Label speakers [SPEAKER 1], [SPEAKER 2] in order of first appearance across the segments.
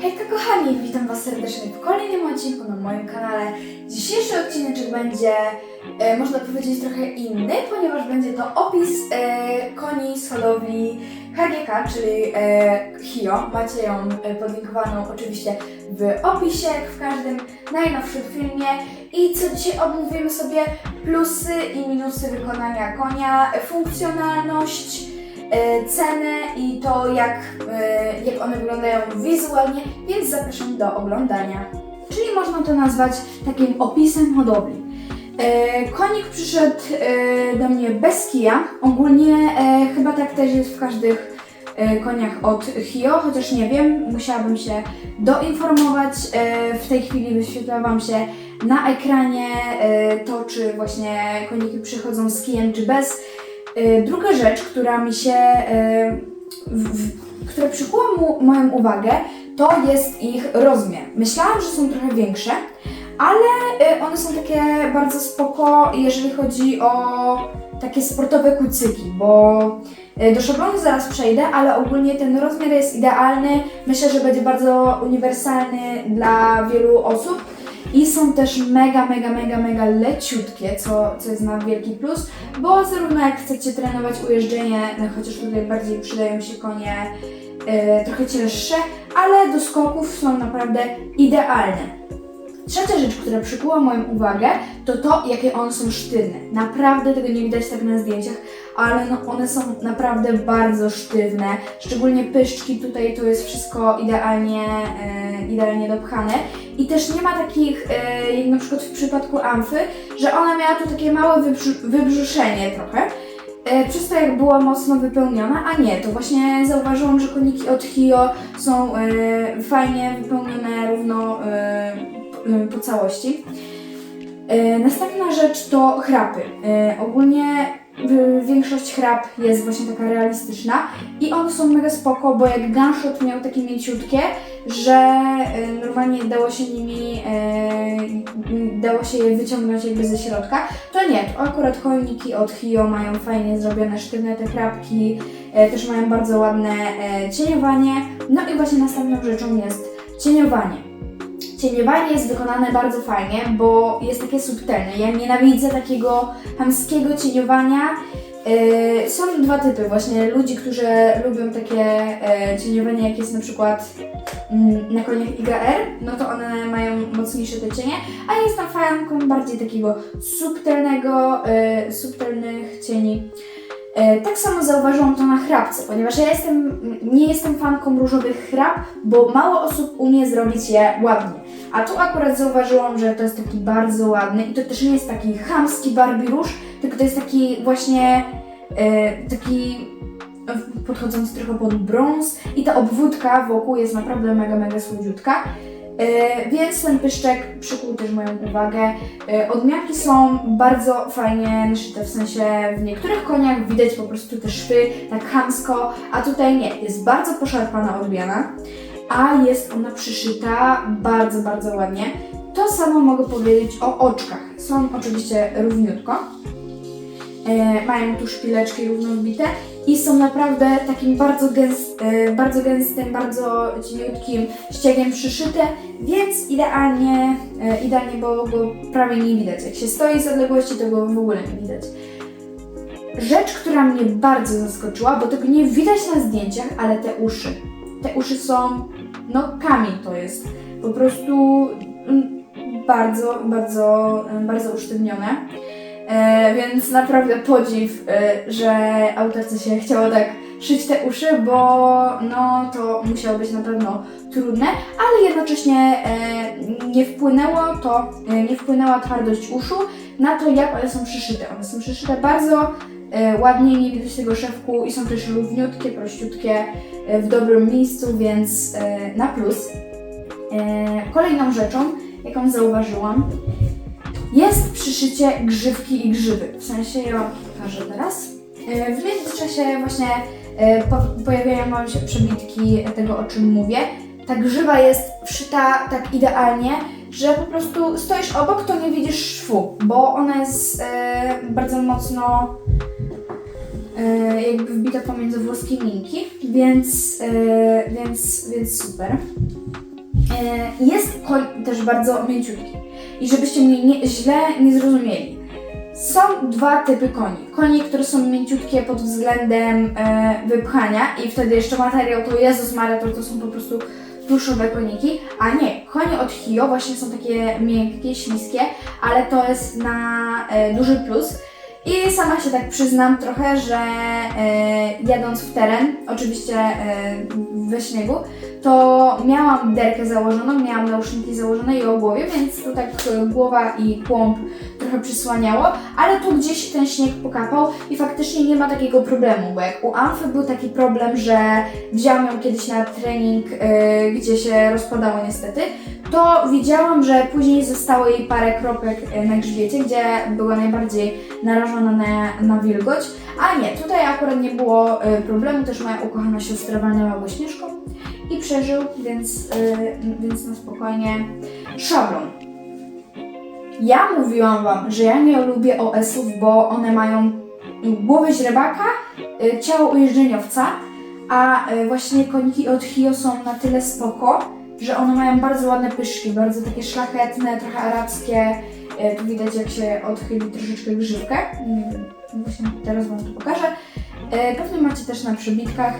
[SPEAKER 1] Hejka kochani, witam Was serdecznie w kolejnym odcinku na moim kanale. Dzisiejszy odcinek będzie, e, można powiedzieć, trochę inny, ponieważ będzie to opis e, koni z hodowli HGK, czyli e, HIO. Macie ją e, podlinkowaną oczywiście w opisie, jak w każdym najnowszym filmie. I co dzisiaj omówimy sobie plusy i minusy wykonania konia, funkcjonalność, e, cenę i to, jak, e, jak one wyglądają wizualnie, więc zapraszam do oglądania. Czyli można to nazwać takim opisem hodowli. E, konik przyszedł do mnie bez kija. Ogólnie chyba tak też jest w każdych koniach od Hio, chociaż nie wiem, musiałabym się doinformować. W tej chwili wyświetla Wam się na ekranie to, czy właśnie koniki przychodzą z kijem, czy bez. E, Druga rzecz, która mi się, e, w, w, która przykuła mu, moją uwagę, to jest ich rozmiar. Myślałam, że są trochę większe, ale e, one są takie bardzo spoko, jeżeli chodzi o takie sportowe kucyki, bo do szablonu zaraz przejdę, ale ogólnie ten rozmiar jest idealny. Myślę, że będzie bardzo uniwersalny dla wielu osób. I są też mega, mega, mega, mega leciutkie, co, co jest na wielki plus, bo zarówno jak chcecie trenować ujeżdżenie, no chociaż tutaj bardziej przydają się konie e, trochę cięższe, ale do skoków są naprawdę idealne. Trzecia rzecz, która przykuła moją uwagę, to to, jakie one są sztywne. Naprawdę tego nie widać tak na zdjęciach, ale no one są naprawdę bardzo sztywne. Szczególnie pyszczki tutaj to jest wszystko idealnie, e, idealnie dopchane. I też nie ma takich, e, jak na przykład w przypadku amfy, że ona miała tu takie małe wybrzu- wybrzuszenie trochę. E, przez to jak była mocno wypełniona, a nie, to właśnie zauważyłam, że koniki od Hio są e, fajnie wypełnione równo e, po całości. Następna rzecz to chrapy. Ogólnie większość chrap jest właśnie taka realistyczna i one są mega spoko, bo jak gunshot miał takie mięciutkie, że e, normalnie dało się nimi, e, dało się je wyciągnąć jakby ze środka, to nie, to akurat kolniki od Hio mają fajnie zrobione, sztywne te chrapki, e, też mają bardzo ładne cieniowanie. No i właśnie następną rzeczą jest cieniowanie. Cieniowanie jest wykonane bardzo fajnie, bo jest takie subtelne. Ja nienawidzę takiego hamskiego cieniowania. Yy, są dwa typy właśnie ludzi, którzy lubią takie e, cieniowanie, jak jest na przykład mm, na koniach IGR, no to one mają mocniejsze te cienie, a jestem fanką bardziej takiego subtelnego, e, subtelnych cieni. E, Tak samo zauważyłam to na chrapce, ponieważ ja jestem, nie jestem fanką różowych chrap, bo mało osób umie zrobić je ładnie. A tu akurat zauważyłam, że to jest taki bardzo ładny i to też nie jest taki chamski Barbie róż, tylko to jest taki właśnie e, taki e, podchodzący trochę pod brąz i ta obwódka wokół jest naprawdę mega, mega słodziutka. E, więc ten pyszczek przykuł też moją uwagę. E, Odmianki są bardzo fajnie naszyte, w sensie w niektórych koniach widać po prostu te szwy tak chamsko, a tutaj nie. Jest bardzo poszarpana odmiana, a jest ona przyszyta bardzo, bardzo ładnie. To samo mogę powiedzieć o oczkach. Są oczywiście równiutko. E, mają tu szpileczki równo wbite i są naprawdę takim bardzo, gęst, e, bardzo gęstym, bardzo cieniutkim ściegiem przyszyte, więc idealnie, e, idealnie bo go prawie nie widać. Jak się stoi z odległości, to go w ogóle nie widać. Rzecz, która mnie bardzo zaskoczyła, bo tego nie widać na zdjęciach, ale te uszy. Te uszy są, no kamień to jest. Po prostu mm, bardzo, bardzo, bardzo usztywnione. E, więc naprawdę podziw, e, że autorce się chciało tak szyć te uszy, bo no to musiało być na pewno trudne, ale jednocześnie e, nie wpłynęło to, e, nie wpłynęła twardość uszu na to, jak one są przyszyte. One są przyszyte bardzo e, ładnie, nie widać tego szewku i są też równiutkie, prościutkie, e, w dobrym miejscu, więc e, na plus. E, kolejną rzeczą, jaką zauważyłam, jest przyszycie grzywki i grzywy. W sensie ja wam pokażę teraz. E, W międzyczasie właśnie e, po, pojawiają wam się przebitki tego, o czym mówię. Ta grzywa jest wszyta tak idealnie, że po prostu stoisz obok, to nie widzisz szwu, bo ona jest e, bardzo mocno jakby wbita pomiędzy włoskie linki, więc, więc, więc super. Jest koń też bardzo mięciutki. I żebyście mnie nie, źle nie zrozumieli. Są dwa typy koni. Koni, które są mięciutkie pod względem e, wypchania i wtedy jeszcze materiał to Jezus Maria, to, to są po prostu pluszowe koniki, a nie, konie od Hio właśnie są takie miękkie, śliskie, ale to jest na e, duży plus. I sama się tak przyznam trochę, że e, jadąc w teren, oczywiście e, we śniegu, to miałam derkę założoną, miałam nauszniki założone i o głowie, więc tu tak e, głowa i kłąb trochę przysłaniało, ale tu gdzieś ten śnieg pokapał i faktycznie nie ma takiego problemu, bo jak u Amfy był taki problem, że wziąłam ją kiedyś na trening, e, gdzie się rozpadało niestety, to widziałam, że później zostało jej parę kropek e, na grzbiecie, gdzie była najbardziej narażona na, na wilgoć, a nie, tutaj akurat nie było problemu, też moja ukochana siostra walnęła go śnieżką i przeżył, więc, e, więc na spokojnie. Szablon. Ja mówiłam Wam, że ja nie lubię OS-ów, bo one mają głowę źrebaka, e, ciało ujeżdżeniowca, a e, właśnie koniki od Hio są na tyle spoko, że one mają bardzo ładne pyszki, bardzo takie szlachetne, trochę arabskie. E, Tu widać jak się odchyli troszeczkę grzywkę. Wiem, właśnie teraz Wam to pokażę. E, Pewnie macie też na przebitkach.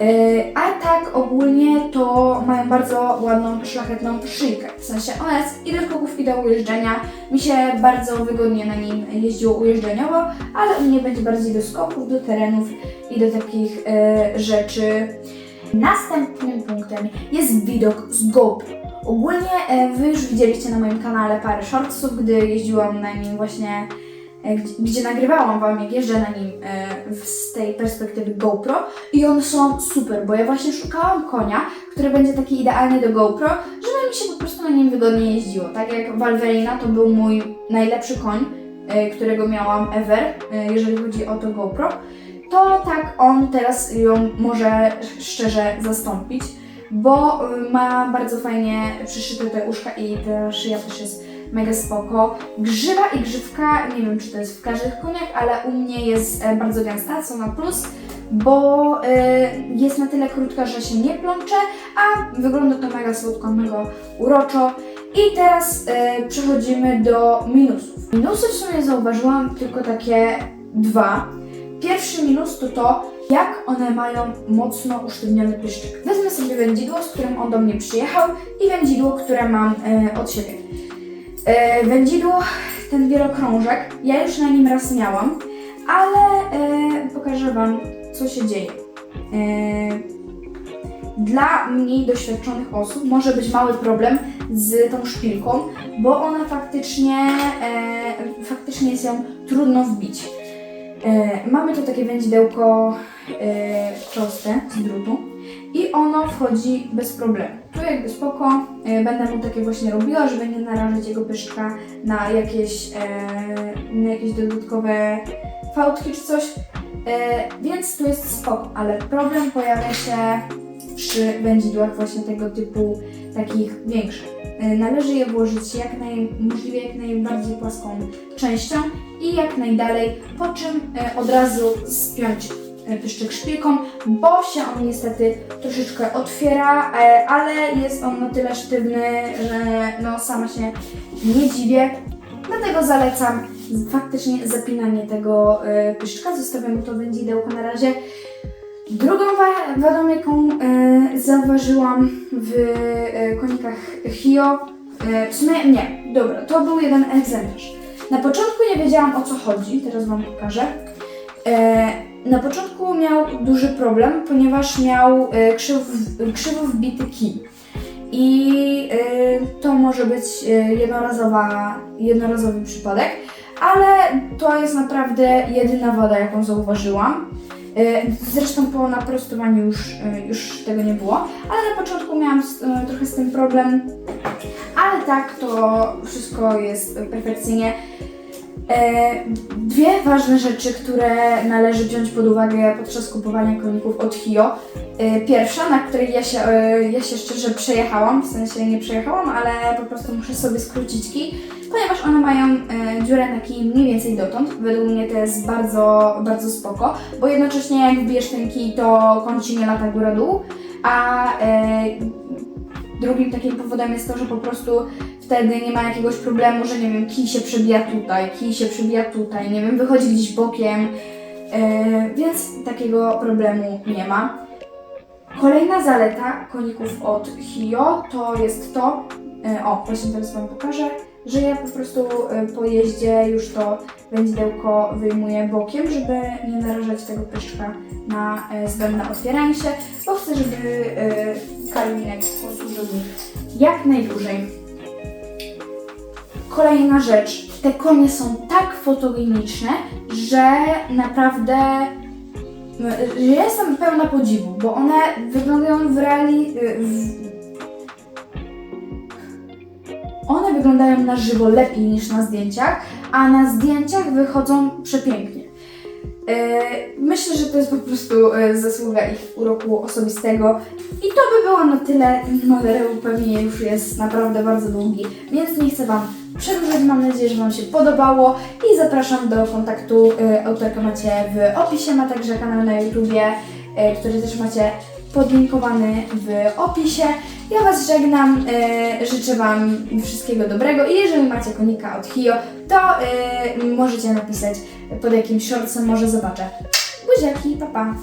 [SPEAKER 1] E, A tak ogólnie to mają bardzo ładną, szlachetną szyjkę. W sensie ona jest i do skoków, i do ujeżdżenia. Mi się bardzo wygodnie na nim jeździło ujeżdżeniowo, ale u mnie będzie bardziej do skoków, do terenów i do takich e, rzeczy. Następnym punktem jest widok z GoPro. Ogólnie e, Wy już widzieliście na moim kanale parę shortsów, gdy jeździłam na nim właśnie, gdzie, nagrywałam Wam, jak jeżdżę na nim e, z tej perspektywy GoPro i one są super, bo ja właśnie szukałam konia, który będzie taki idealny do GoPro, żeby mi się po prostu na nim wygodnie jeździło. Tak jak Valverina to był mój najlepszy koń, e, którego miałam ever, e, jeżeli chodzi o to GoPro to tak on teraz ją może szczerze zastąpić, bo ma bardzo fajnie przyszyte te uszka i ta szyja też jest mega spoko. Grzywa i grzywka, nie wiem czy to jest w każdych koniach, ale u mnie jest e, bardzo gęsta, co na plus, bo y, jest na tyle krótka, że się nie plącze, a wygląda to mega słodko, mega uroczo. I teraz y, przechodzimy do minusów. Minusy w sumie zauważyłam tylko takie dwa. Pierwszy minus to to, jak one mają mocno usztywniony pyszczek. Wezmę sobie wędzidło, z którym on do mnie przyjechał i wędzidło, które mam e, od siebie. E, wędzidło, ten wielokrążek, ja już na nim raz miałam, ale e, pokażę Wam, co się dzieje. E, dla mniej doświadczonych osób może być mały problem z tą szpilką, bo ona faktycznie, e, faktycznie jest ją trudno wbić. E, mamy tu takie wędzidełko e, proste z drutu i ono wchodzi bez problemu. Tu jakby spoko, e, będę mu takie właśnie robiła, żeby nie narażać jego pyszczka na jakieś, e, na jakieś dodatkowe fałdki czy coś. E, więc tu jest spoko, ale problem pojawia się przy wędzidłach właśnie tego typu takich większych. Należy je włożyć jak naj, możliwie jak najbardziej płaską częścią i jak najdalej, po czym od razu spiąć e, pyszczek szpilką, bo się on niestety troszeczkę otwiera, e, ale jest on na tyle sztywny, że no sama się nie dziwię. Dlatego zalecam faktycznie zapinanie tego e, pyszczka. Zostawiam to wędzidełko na razie. Drugą wa- wadą, jaką zauważyłam w konikach Hio, w sumie nie, dobra, to był jeden egzemplarz. Na początku nie wiedziałam o co chodzi, teraz Wam pokażę. E, na początku miał duży problem, ponieważ miał e, krzyw, krzywo wbity kij. I e, to może być e, jednorazowa, jednorazowy przypadek, ale to jest naprawdę jedyna wada, jaką zauważyłam. Zresztą po naprostowaniu już, już tego nie było, ale na początku miałam z, trochę z tym problem, ale tak to wszystko jest perfekcyjnie. E, Dwie ważne rzeczy, które należy wziąć pod uwagę podczas kupowania koników od Hio. E, Pierwsza, na której ja się, e, ja się szczerze przejechałam, w sensie nie przejechałam, ale po prostu muszę sobie skrócić kij, ponieważ one mają dziurę na kij mniej więcej dotąd. Według mnie to jest bardzo, bardzo spoko, bo jednocześnie jak wbijesz ten kij, to koń ci nie lata góra-dół, a Drugim takim powodem jest to, że po prostu wtedy nie ma jakiegoś problemu, że nie wiem, kij się przebija tutaj, kij się przebija tutaj, nie wiem, wychodzi gdzieś bokiem, yy, więc takiego problemu nie ma. Kolejna zaleta koników od Hio to jest to, yy, o właśnie teraz Wam pokażę, że ja po prostu yy, po jeździe już to wędzidełko wyjmuję bokiem, żeby nie narażać tego pyszczka na zbędne otwieranie się, bo chcę, żeby karminek posłużył jak najdłużej. Kolejna rzecz. Te konie są tak fotogeniczne, że naprawdę ja jestem pełna podziwu, bo one wyglądają w reali... W... One wyglądają na żywo lepiej niż na zdjęciach, a na zdjęciach wychodzą przepięknie. Yy, Myślę, że to jest po prostu yy, zasługa ich uroku osobistego. I to by było na tyle. Materiał pewnie już jest naprawdę bardzo długi, więc nie chcę Wam przedłużać. Mam nadzieję, że Wam się podobało i zapraszam do kontaktu. Yy, Autorkę macie w opisie, ma także kanał na YouTubie, yy, który też macie podlinkowany w opisie. Ja Was żegnam, yy, życzę Wam wszystkiego dobrego i jeżeli macie konika od Hio, to możecie napisać pod jakimś shortsem, może zobaczę. Buziaki, pa pa!